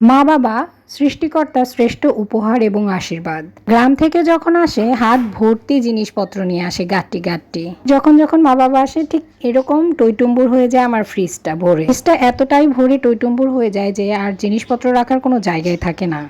মা বাবা সৃষ্টিকর্তার শ্রেষ্ঠ উপহার এবং আশীর্বাদ। গ্রাম থেকে যখন আসে, হাত ভর্তি জিনিসপত্র নিয়ে আসে গাট্টি গাট্টি। যখন যখন মা বাবা আসে, ঠিক এরকম টইটুম্বুর হয়ে যায় আমার ফ্রিজটা ভরে। ফ্রিজটা এতটাই ভরে টইটুম্বুর হয়ে যায় যে আর জিনিসপত্র রাখার কোনো জায়গায় থাকে না।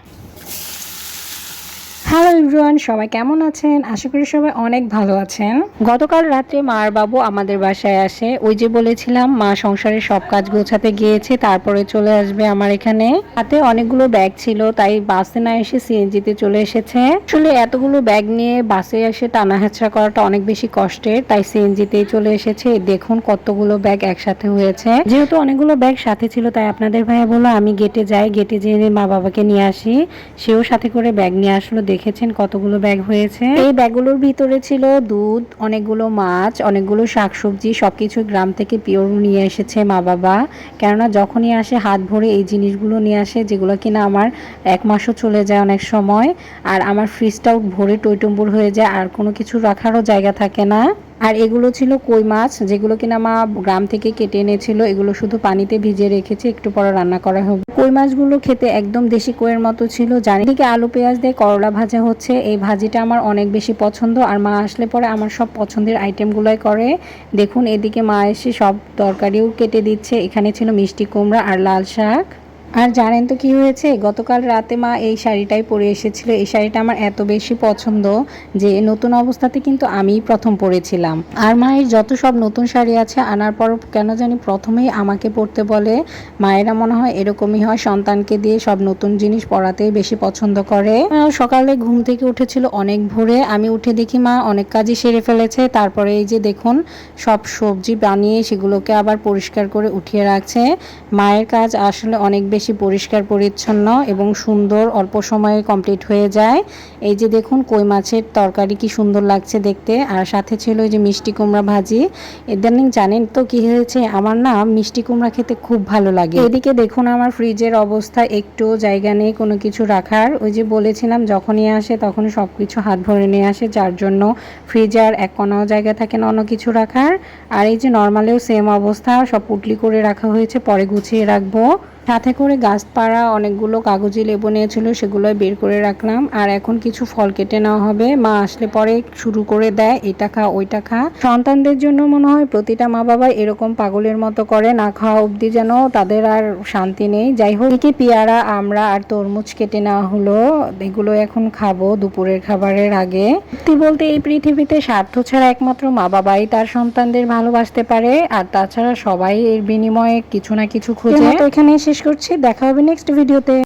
হ্যালো এভরিওয়ান সবাই কেমন আছেন? আশা করি সবাই অনেক ভালো আছেন। গতকাল রাত্রে মা আর বাবু আমাদের বাসায় আসে। ওই যে বলেছিলাম, মা সংসারের সব কাজ গোছাতে গিয়েছে, তারপরে চলে আসবে আমার এখানে। হাতে অনেকগুলো ব্যাগ ছিল, তাই বাসে না এসে সিএনজিতে চলে এসেছে। আসলে এতগুলো ব্যাগ নিয়ে বাসে এসে টানা হেঁচড়া করাটা অনেক বেশি কষ্টের, তাই সিএনজিতেই চলে এসেছে। দেখুন কতগুলো ব্যাগ একসাথে হয়েছে। যেহেতু অনেকগুলো ব্যাগ সাথে ছিল, তাই আপনাদের ভাইয়া বলল, আমি গেটে যাই গেটে যেয়ে মা বাবাকে নিয়ে আসি। সেও সাথে করে ব্যাগ নিয়ে আসলো দেখেছেন কতগুলো ব্যাগ হয়েছে? এই ব্যাগগুলোর ভিতরে ছিল দুধ, অনেকগুলো মাছ, অনেকগুলো শাকসবজি, সবকিছু গ্রাম থেকে পিওর নিয়ে এসেছে মা বাবা। কেননা যখনই আসে, হাত ভরে এই জিনিসগুলো নিয়ে আসে, যেগুলো কিনা আমার এক মাসও চলে যায় অনেক সময়, আর আমার ফ্রিজটাও ভরে টইটম্বুর হয়ে যায়, আর কোনো কিছু রাখারও জায়গা থাকে না। আর এগুলো ছিল কই মাছ, যেগুলো কিনা মা গ্রাম থেকে কেটে এনেছিল, এগুলো শুধু পানিতে ভিজিয়ে রেখেছে, একটু পরে রান্না করা হবে। কই মাছগুলো খেতে একদম দেশি কইয়ের মতো ছিল, জানি থেকে আলু, পেঁয়াজ দিয়ে করলা ভাজা হচ্ছে, এই ভাজিটা আমার অনেক বেশি পছন্দ, আর মা আসলে পরে আমার সব পছন্দের আইটেমগুলোই করে। দেখুন, এদিকে মা এসে সব তরকারিও কেটে দিচ্ছে, এখানে ছিল মিষ্টি কুমড়া আর লাল শাক। আর জানেন তো কি হয়েছে? গতকাল রাতে মা এই শাড়িটাই পরে এসেছিল। এই শাড়িটা আমার এত বেশি পছন্দ যে নতুন অবস্থাতে কিন্তু আমিই প্রথম পরেছিলাম। আর মায়ের যত সব নতুন শাড়ি আছে আনার পর কেন জানি প্রথমেই আমাকে পরতে বলে, মায়েরা মনে হয় এরকমই হয়, সন্তানকে দিয়ে সব নতুন জিনিস পরাতেই বেশি পছন্দ করে। সকালে ঘুম থেকে উঠেছিল অনেক ভোরে। আমি উঠে দেখি মা অনেক কাজই সেরে ফেলেছে। তারপরে এই যে দেখুন, সব সবজি বানিয়ে সেগুলোকে আবার পরিষ্কার করে উঠিয়ে রাখছে। মায়ের কাজ আসলে অনেক বেশি পরিষ্কার, পরিচ্ছন্ন এবং সুন্দর অল্প সময়ে কমপ্লিট হয়ে যায়। এই যে দেখুন কই মাছের তরকারি কি সুন্দর লাগছে দেখতে। আর সাথে ছিল যে মিষ্টি কুমড়া ভাজি। ইদানিং জানেন তো কি হয়েছে? আমার না মিষ্টি কুমড়া খেতে খুব ভালো লাগে। এদিকে দেখুন আমার ফ্রিজের অবস্থা একটু জায়গা নেই কোনো কিছু রাখার। ওই যে বলেছিলাম, যখনই আসে তখনই সব কিছু হাত ভরে নিয়ে আসে, যার জন্য ফ্রিজে আর এক কোনাও জায়গা থাকে না অন্য কিছু রাখার। আর এই যে নর্মালেও সেম অবস্থা, সব পুটলি করে রাখা হয়েছে, পরে গুছিয়ে রাখব। সাথে করে গাছপাড়া অনেকগুলো কাগজি লেবু নিয়েছিল সেগুলো বের করে রাখলাম। আর এখন কিছু ফল কেটে নেওয়া হবে। মা আসলে পরে শুরু করে দেয় এটা খা ওইটা খা। সন্তানদের জন্য মনে হয় প্রতিটা মা বাবা এরকম পাগলের মতো করে না খাওয়া অবধি যেন তাদের আর শান্তি নেই। যাই হোক কি পেয়ারা আমরা আর তরমুজ কেটে নেওয়া হলো। এগুলো এখন খাব দুপুরের খাবারের আগে। সত্যি বলতে এই পৃথিবীতে স্বার্থ ছাড়া একমাত্র মা বাবাই তার সন্তানদের ভালোবাসতে পারে আর তাছাড়া সবাই এর বিনিময়ে কিছু না কিছু খুঁজে। এখানে শেষ করছি দেখা হবে নেক্সট ভিডিওতে